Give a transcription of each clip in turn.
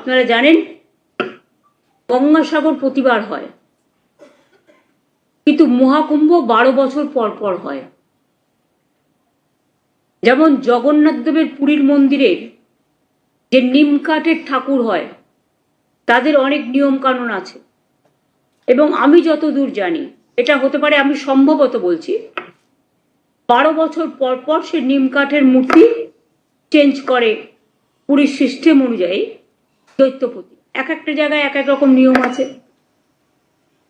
আপনারা জানেন গঙ্গাসাগর প্রতিবার হয়। কিন্তু মহাকুম্ভ বারো বছর পর পর হয়। যেমন জগন্নাথ দেবের পুরীর মন্দিরের যে নিমকাঠের ঠাকুর হয়, তাদের অনেক নিয়ম কানুন আছে। এবং আমি যতদূর জানি, এটা হতে পারে আমি সম্ভবত বলছি, বারো বছর পর পর সে নিমকাঠের মূর্তি চেঞ্জ করে পুরীর সিস্টেম অনুযায়ী। দৈত্যপতি এক একটা জায়গায় এক এক রকম নিয়ম আছে।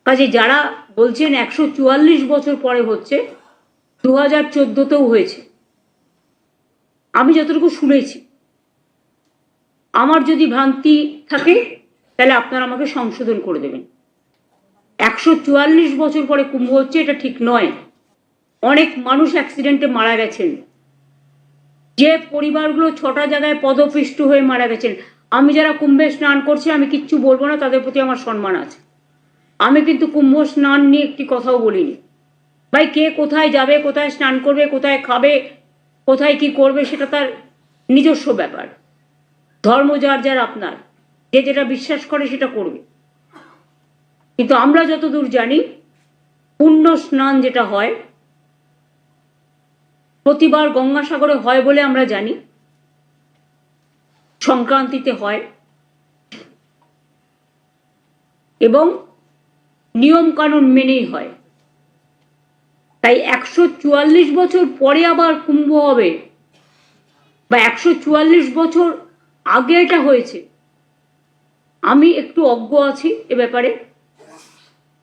কাজে যারা বলছেন একশো চুয়াল্লিশ বছর পরে হচ্ছে দু হাজার চোদ্দতেও হয়েছে। আমি যতটুকু শুনেছি। আমার যদি ভ্রান্তি থাকে, তাহলে আপনারা আমাকে সংশোধন করে দেবেন। একশো চুয়াল্লিশ বছর পরে কুম্ভ হচ্ছে, এটা ঠিক নয়। অনেক মানুষ অ্যাক্সিডেন্টে মারা গেছেন। যে পরিবারগুলো ছটা জায়গায় পদপিষ্ট হয়ে মারা গেছেন আমি যারা কুম্ভে স্নান করছি, আমি কিচ্ছু বলব না, তাদের প্রতি আমার সম্মান আছে। আমি কিন্তু কুম্ভ স্নান নিয়ে একটি কথাও বলিনি। ভাই, কে কোথায় যাবে, কোথায় স্নান করবে, কোথায় খাবে, কোথায় কি করবে, সেটা তার নিজস্ব ব্যাপার। ধর্ম যার যার আপনার। যে যেটা বিশ্বাস করে, সেটা করবে। কিন্তু আমরা যতদূর জানি, পুণ্য স্নান যেটা হয়, প্রতিবার গঙ্গাসাগরে হয় বলে আমরা জানি। সংক্রান্তিতে হয়। এবং নিয়ম কানুন মেনেই হয়। তাই একশো চুয়াল্লিশ বছর পরে আবার কুম্ভ হবে বা একশো চুয়াল্লিশ বছর আগে এটা হয়েছে। আমি একটু অজ্ঞ আছি এ ব্যাপারে।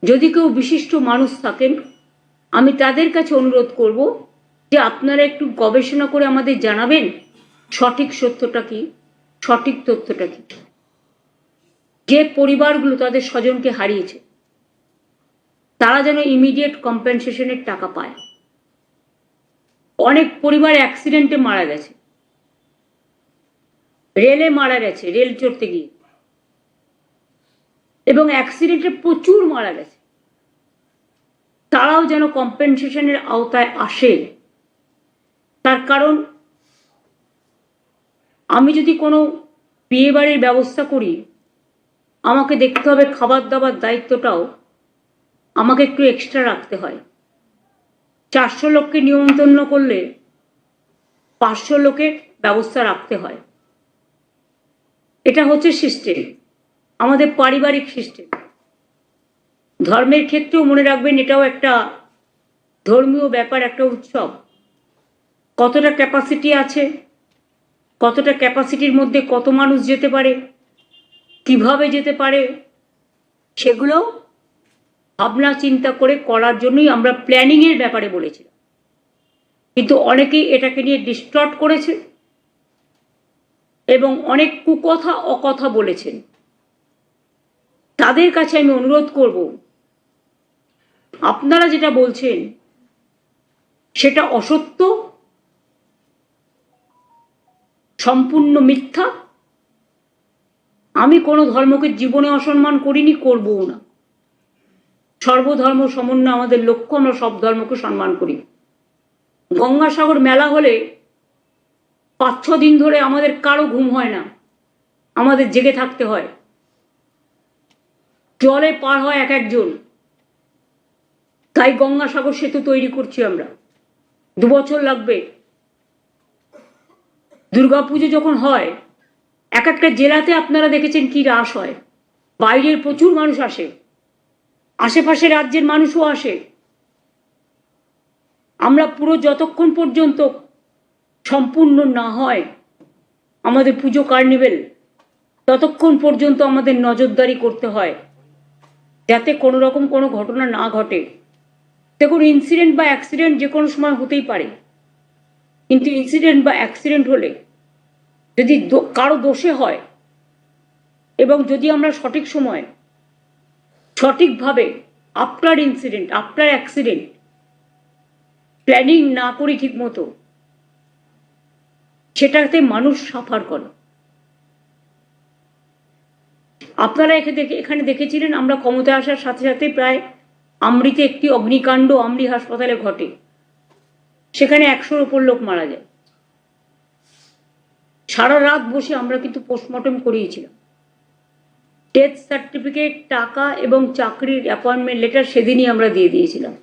যদি কেউ বিশিষ্ট মানুষ থাকেন, আমি তাদের কাছে অনুরোধ করব যে আপনারা একটু গবেষণা করে আমাদের জানাবেন সঠিক সত্যটা কি। সঠিক তথ্যটা কি? যে পরিবারগুলো তাদের স্বজনকে হারিয়েছে, তারা যেন ইমিডিয়েট কম্পেনসেশনের টাকা পায়। অনেক পরিবার অ্যাক্সিডেন্টে মারা গেছে। রেলে মারা গেছে রেল চড়তে গিয়ে। এবং অ্যাক্সিডেন্টে প্রচুর মারা গেছে। তারাও যেন কম্পেনসেশনের আওতায় আসে, তার কারণ আমি যদি কোনো বিয়ে বাড়ির ব্যবস্থা করি, আমাকে দেখতে হবে খাবার দাবার দায়িত্বটাও আমাকে একটু এক্সট্রা রাখতে হয়। চারশো লোককে নিমন্ত্রণ করলে পাঁচশো লোকের ব্যবস্থা রাখতে হয়। এটা হচ্ছে সিস্টেম আমাদের পারিবারিক সিস্টেম ধর্মের ক্ষেত্রেও মনে রাখবেন এটাও একটা ধর্মীয় ব্যাপার, একটা উৎসব। কতটা ক্যাপাসিটি আছে? কতটা ক্যাপাসিটির মধ্যে কত মানুষ যেতে পারে, কীভাবে যেতে পারে, সেগুলো ভাবনা চিন্তা করে করার জন্যই আমরা প্ল্যানিংয়ের ব্যাপারে বলেছিলাম। কিন্তু অনেকেই এটাকে নিয়ে ডিস্টর্ট করেছে এবং অনেক কুকথা, অকথা বলেছেন। তাদের কাছে আমি অনুরোধ করব, আপনারা যেটা বলছেন সেটা অসত্য সম্পূর্ণ মিথ্যা? আমি কোনো ধর্মকে জীবনে অসম্মান করিনি, করবও না। সর্বধর্ম সমন্বয় আমাদের লক্ষ্য, আমরা সব ধর্মকে সম্মান করি। গঙ্গাসাগর মেলা হলে পাঁচ, ছ দিন ধরে আমাদের কারও ঘুম হয় না। আমাদের জেগে থাকতে হয়। জলে পার হয় এক একজন। তাই গঙ্গাসাগর সেতু তৈরি করছি আমরা। দু বছর লাগবে। দুর্গাপুজো যখন হয়, এক একটা জেলাতে আপনারা দেখেছেন কি রাস হয়। বাইরের প্রচুর মানুষ আসে, আশেপাশে রাজ্যের মানুষও আসে। আমরা পুরো যতক্ষণ পর্যন্ত সম্পূর্ণ না হয়, আমাদের পুজো কার্নিভেল, ততক্ষণ পর্যন্ত আমাদের নজরদারি করতে হয়, যাতে কোনো রকম কোনো ঘটনা না ঘটে। দেখুন ইনসিডেন্ট বা অ্যাক্সিডেন্ট যে কোনো সময় হতেই পারে। কিন্তু ইনসিডেন্ট বা অ্যাক্সিডেন্ট হলে, যদি কারও দোষে হয়, এবং যদি আমরা সঠিক সময়, সঠিকভাবে after incident after accident planning না করি ঠিক মতো সেটাতে মানুষ সাফার করে। আপনারা এখানে এখানে দেখেছিলেন আমরা ক্ষমতায় আসার সাথে সাথে প্রায় আমৃতে একটি অগ্নিকাণ্ড আমরি হাসপাতালে ঘটে। সেখানে একশোর ওপর লোক মারা যায়। সারা রাত বসে আমরা কিন্তু পোস্টমর্টম করিয়েছিলাম। ডেথ সার্টিফিকেট টাকা এবং চাকরির অ্যাপয়েন্টমেন্ট লেটার সেদিনই আমরা দিয়ে দিয়েছিলাম।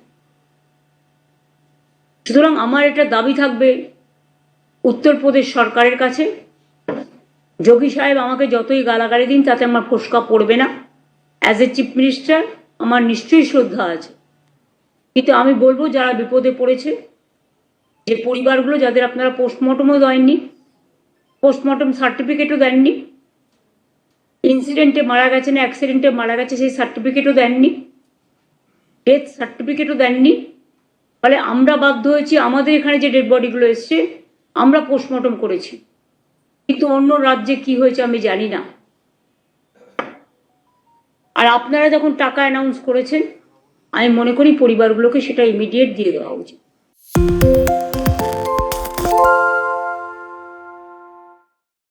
সুতরাং আমার এটা দাবি থাকবে উত্তরপ্রদেশ সরকারের কাছে। যোগী সাহেব আমাকে যতই গালাগালি দিন, তাতে আমার ফোসকা পড়বে না। অ্যাজ এ চিফ মিনিস্টার আমার নিশ্চয়ই শ্রদ্ধা আছে। কিন্তু আমি বলব, যারা বিপদে পড়েছে যে পরিবারগুলো যাদের আপনারা পোস্টমর্টমও দেননি পোস্টমর্টম সার্টিফিকেটও দেননি ইনসিডেন্টে মারা গেছে না অ্যাক্সিডেন্টে মারা গেছে, সেই সার্টিফিকেটও দেননি ডেথ সার্টিফিকেটও দেননি ফলে আমরা বাধ্য হয়েছি, আমাদের এখানে যে ডেড বডিগুলো এসছে, আমরা পোস্টমর্টম করেছি। কিন্তু অন্য রাজ্যে কি হয়েছে আমি জানি না। আর আপনারা যখন টাকা অ্যানাউন্স করেছেন, আমি মনে করি পরিবারগুলোকে সেটা ইমিডিয়েট দিয়ে দেওয়া উচিত।